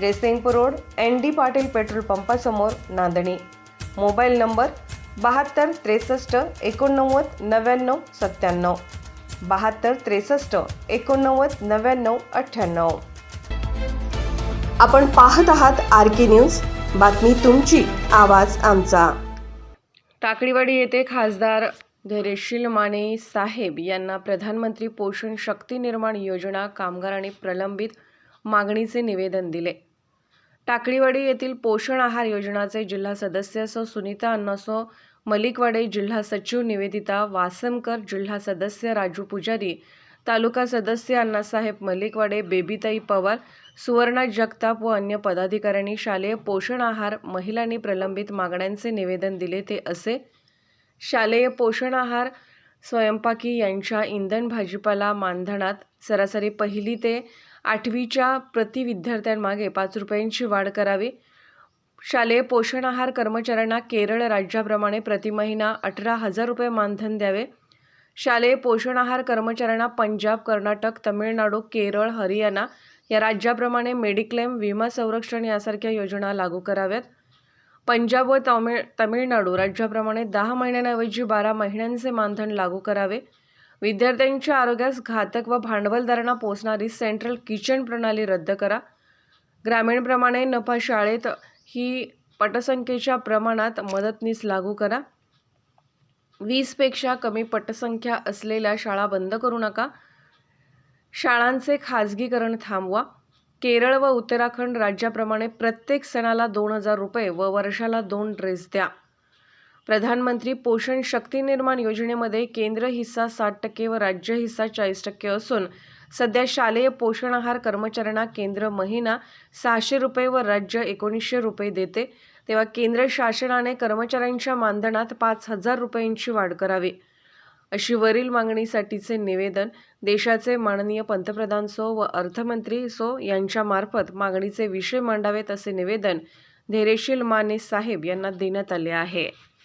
Jaysingpur road N D Patil petrol पंपासमोर Nandani. Mobile number बहात्तर त्रेसष्ट एकोणनव्वद नव्याण्णव सत्त्याण्णव. बहात्तर त्रेसष्ट एकोणनव्वद नव्याण्णव अठ्ठ्याण्णव. आपण पाहत आहात आर के न्यूज. बातमी तुमची आवाज आमचा. टाकडीवाडी येथे खासदार धैर्यशील माने साहेब यांना प्रधानमंत्री पोषण शक्ती निर्माण योजना कामगार आणि प्रलंबित मागणीचे निवेदन दिले. टाकळीवाडी येथील पोषण आहार योजनाचे जिल्हा सदस्य सो सुनीता अण्णासो मलिकवाडे जिल्हा सचिव निवेदिता वासमकर जिल्हा सदस्य राजू पुजारी तालुका सदस्य अण्णासाहेब मलिकवाडे बेबीताई पवार सुवर्णा जगताप व अन्य पदाधिकाऱ्यांनी शालेय पोषण आहार महिलांनी प्रलंबित मागण्यांचे निवेदन दिले ते असे. शालेय पोषण आहार स्वयंपाकी यांच्या इंधन भाजीपाला मानधनात सरासरी पहिली ते आठवीच्या प्रति विद्यार्थ्यांमागे पाच रुपयांची वाढ करावी. शालेय पोषण आहार कर्मचाऱ्यांना केरळ राज्याप्रमाणे प्रति महिना अठरा हजार रुपये मानधन द्यावे. शालेय पोषण आहार कर्मचाऱ्यांना पंजाब कर्नाटक तमिळनाडू केरळ हरियाणा या राज्याप्रमाणे मेडिक्लेम विमा संरक्षण यासारख्या योजना लागू कराव्यात. पंजाब व तमिळ तमिळनाडू राज्याप्रमाणे दहा महिन्यांऐवजी बारा महिन्यांचे मानधन लागू करावे. विद्यार्थ्यांच्या आरोग्यास घातक व भांडवलदारांना पोचणारी सेंट्रल किचन प्रणाली रद्द करा. ग्रामीणप्रमाणे नफा शाळेत ही पटसंख्येच्या प्रमाणात मदतनीस लागू करा. वीसपेक्षा कमी पटसंख्या असलेल्या शाळा बंद करू नका. शाळांचे खाजगीकरण थांबवा. केरळ व उत्तराखंड राज्याप्रमाणे प्रत्येक सणाला दोन हजार रुपये व वर्षाला दोन ड्रेस द्या. प्रधानमंत्री पोषण शक्ती निर्माण योजनेमध्ये केंद्र हिस्सा साठ टक्के व राज्य हिस्सा चाळीस टक्के असून सध्या शालेय पोषण आहार कर्मचाऱ्यांना केंद्र महिना सहाशे रुपये व राज्य एकोणीसशे रुपये देते. तेव्हा केंद्र शासनाने कर्मचाऱ्यांच्या मानधनात पाच हजार रुपयांची वाढ करावी. अशी वरील मागणीसाठीचे निवेदन देशाचे माननीय पंतप्रधान सो व अर्थमंत्री सो यांच्यामार्फत मागणीचे विषय मांडावेत असे निवेदन धैर्यशील माने साहेब यांना देण्यात आले आहे.